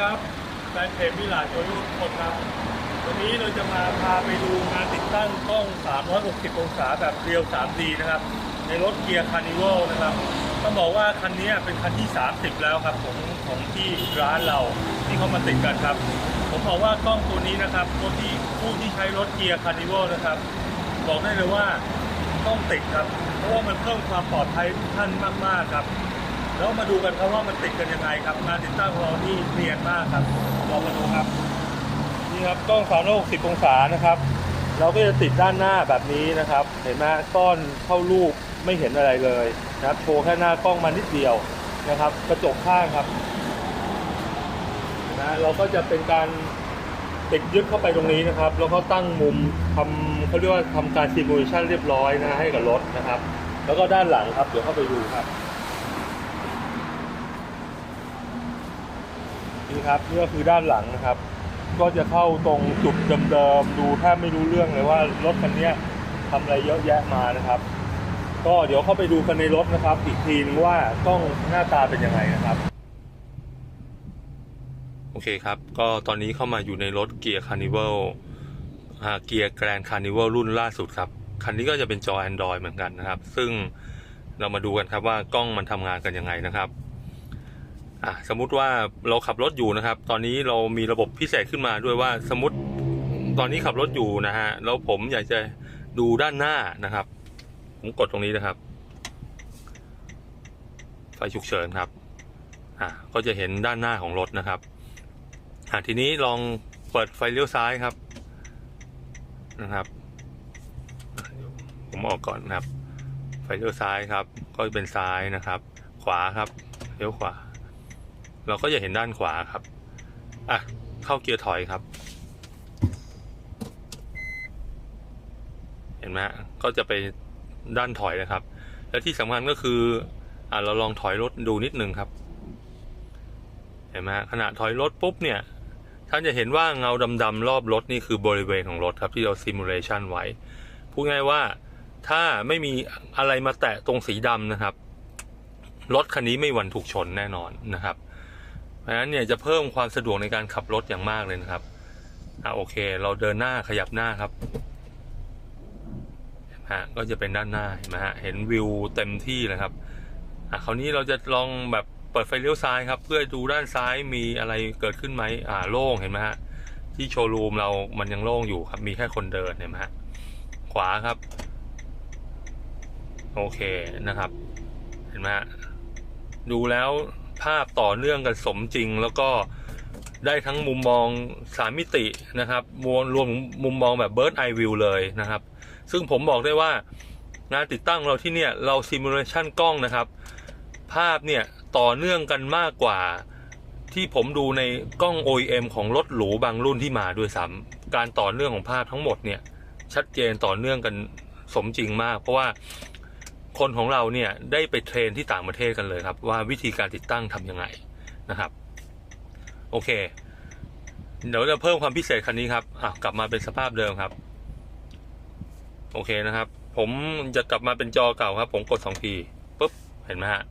ครับแฟนเพจมิลาโจยุทุกคนครับ วันนี้เราจะมาพาไปดูงานติดตั้งกล้อง 360 องศาแบบเรียว 3D นะครับ ในรถเกียร์คาร์นิวัลนะครับ ต้องบอกว่าคันนี้เป็นคันที่ 30 แล้วครับของของที่ร้านเราที่เขามาติดกันครับ ผมบอกว่ากล้องตัวนี้นะครับรถที่ผู้ที่ใช้รถเกียร์คาร์นิวัลนะครับ บอกได้เลยว่าต้องติดครับ เพราะว่ามันเพิ่มความปลอดภัยทุกท่านมากๆครับ แล้วมาดูกันครับว่ามันติดกันยังไงครับงานติดตั้งของเราที่เนียนมากครับเรามาดูครับนี่ครับกล้อง 360 องศานะครับ เราก็จะติดด้านหน้าแบบนี้นะครับ เห็นไหมซ่อนเข้ารูปไม่เห็นอะไรเลยนะครับโชว์แค่หน้ากล้องมานิดเดียวนะครับ กระจกข้างครับนะเราก็จะเป็นการติดยึดเข้าไปตรงนี้นะครับ แล้วก็ตั้งมุมทำเขาเรียกว่าทำการซิมูเลชันเรียบร้อยนะให้กับรถนะครับ แล้วก็ด้านหลังครับเดี๋ยวเข้าไปดูครับ นี่ครับนี่ก็คือด้านหลังนะครับ ก็จะเข้าตรงจุดเดิมๆดูแทบไม่รู้เรื่องเลยว่ารถคันนี้ทำอะไรเยอะแยะมานะครับ ก็เดี๋ยวเข้าไปดูกันในรถนะครับ อีกทีนึงว่ากล้องหน้าตาเป็นยังไงนะครับโอเคครับ ก็ตอนนี้เข้ามาอยู่ในรถเกียร์คาร์นิวัลเกียร์แกรนคาร์นิวัลรุ่นล่าสุดครับ คันนี้ก็จะเป็นจอ Android เหมือนกันนะครับ ซึ่งเรามาดูกันครับว่ากล้องมันทำงานกันยังไงนะครับ อะสมมุติว่าเราขับรถอยู่นะครับ ตอนนี้เรามีระบบพิเศษขึ้นมาด้วยว่าสมมติตอนนี้ขับรถอยู่นะฮะแล้วผมอยากจะดูด้านหน้านะครับ ผมกดตรงนี้นะครับไฟฉุกเฉินครับอะก็จะเห็นด้านหน้าของรถนะครับอะทีนี้ลองเปิดไฟเลี้ยวซ้ายครับนะครับ ผมออกก่อนนะครับ ไฟเลี้ยวซ้ายครับ ก็เป็นซ้ายนะครับ ขวาครับเลี้ยวขวา เราก็จะเห็นด้านขวาครับ อะ เข้าเกียร์ถอยครับ เห็นไหมก็จะไปด้านถอยนะครับ และที่สำคัญก็คือ อะเราลองถอยรถดูนิดนึงครับ เห็นไหมขณะถอยรถปุ๊บเนี่ยท่านจะเห็นว่าเงาดำๆรอบรถนี่คือบริเวณของรถครับที่เราซิมูเลชันไว้ พูดง่ายว่าถ้าไม่มีอะไรมาแตะตรงสีดำนะครับ รถคันนี้ไม่หวันถูกชนแน่นอนนะครับ เพราะฉะนั้นเนี่ยจะเพิ่มความสะดวกในการขับรถอย่างมากเลยนะครับอะโอเค เราเดินหน้าขยับหน้าครับฮะก็จะเป็นด้านหน้าเห็นไหมฮะเห็นวิวเต็มที่เลยครับอะคราวนี้เราจะลองแบบเปิดไฟเลี้ยวซ้ายครับ เพื่อดูด้านซ้ายมีอะไรเกิดขึ้นไหมอ่าโล่งเห็นไหมฮะที่โชว์รูมเรามันยังโล่งอยู่ครับ มีแค่คนเดินเห็นไหมฮะขวาครับ โอเคนะครับ เห็นไหมฮะดูแล้ว ภาพต่อเนื่องกันสมจริง แล้วก็ได้ทั้งมุมมองสามมิตินะครับมวลรวมมุมมองแบบ Bird Eye View เลยนะครับ ซึ่งผมบอกได้ว่างานติดตั้งเราที่เนี่ยเราซิมูเลชันกล้องนะครับ ภาพเนี่ยต่อเนื่องกันมากกว่าที่ผมดูในกล้อง OEM ของรถหรูบางรุ่นที่มาด้วยซ้ำการต่อเนื่องของภาพทั้งหมดเนี่ยชัดเจนต่อเนื่องกันสมจริงมาก เพราะว่า คนของเราเนี่ยได้ไปเทรนที่ต่างประเทศกันเลยครับ ว่าวิธีการติดตั้งทำยังไงนะครับ โอเค เดี๋ยวจะเพิ่มความพิเศษคันนี้ครับอะกลับมาเป็นสภาพเดิมครับ โอเคนะครับ ผมจะกลับมาเป็นจอเก่าครับ ผมกดสองทีปุ๊บเห็นไหมฮะ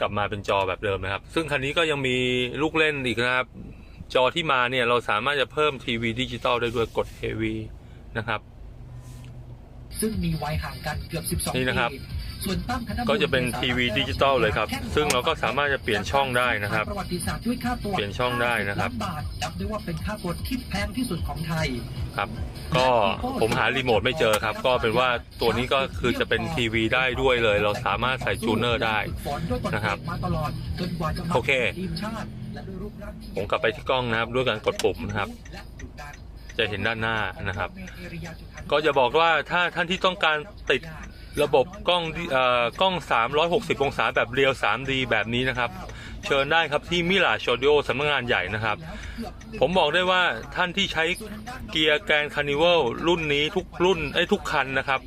กลับมาเป็นจอแบบเดิมนะครับ ซึ่งคันนี้ก็ยังมีลูกเล่นอีกนะครับ จอที่มาเนี่ยเราสามารถจะเพิ่มทีวีดิจิตอลได้ด้วยกด AV นะครับซึ่งมีวัยห่างกันเกือบ 12นี่นะครับปีส่วนตั้มคณะ ก็จะเป็นทีวีดิจิตอลเลยครับ ซึ่งเราก็สามารถจะเปลี่ยนช่องได้นะครับ ประวัติศาสตร์ด้วยค่าตัวเปลี่ยนช่องได้นะครับล้านบาทนับได้ว่าเป็นค่ากดที่แพงที่สุดของไทยครับ ก็ผมหารีโมทไม่เจอครับ ก็เป็นว่าตัวนี้ก็คือจะเป็นทีวีได้ด้วยเลย เราสามารถใส่จูเนอร์ได้นะครับมาตลอดจนกว่าจะมาโอเคทีมชาติและด้วยรูปร่างที่ผมกลับไปที่กล้องนะครับ ด้วยการกดปุ่มนะครับและดุดันจะเห็นด้านหน้านะครับ ก็จะบอกว่าถ้าท่านที่ต้องการติด ระบบกล้องที่เอ่อกล้อง 360 องศาแบบเรียว 3D แบบนี้นะครับ เชิญได้ครับที่มิลาชอดิโอสำนักงานใหญ่นะครับ ผมบอกได้ว่าท่านที่ใช้เกียร์แกรนคาร์นิวัลรุ่นนี้ทุกรุ่นไอ้ยทุกคันนะครับ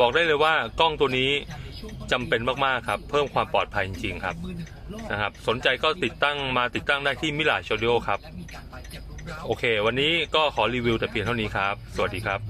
บอกได้เลยว่ากล้องตัวนี้จำเป็นมาก ๆ ครับ เพิ่มความปลอดภัยจริง ๆ ครับนะครับ สนใจก็ติดตั้งมาติดตั้งได้ที่มิลาชอดิโอครับ โอเค วันนี้ก็ขอรีวิวแต่เพียงเท่านี้ครับ สวัสดีครับ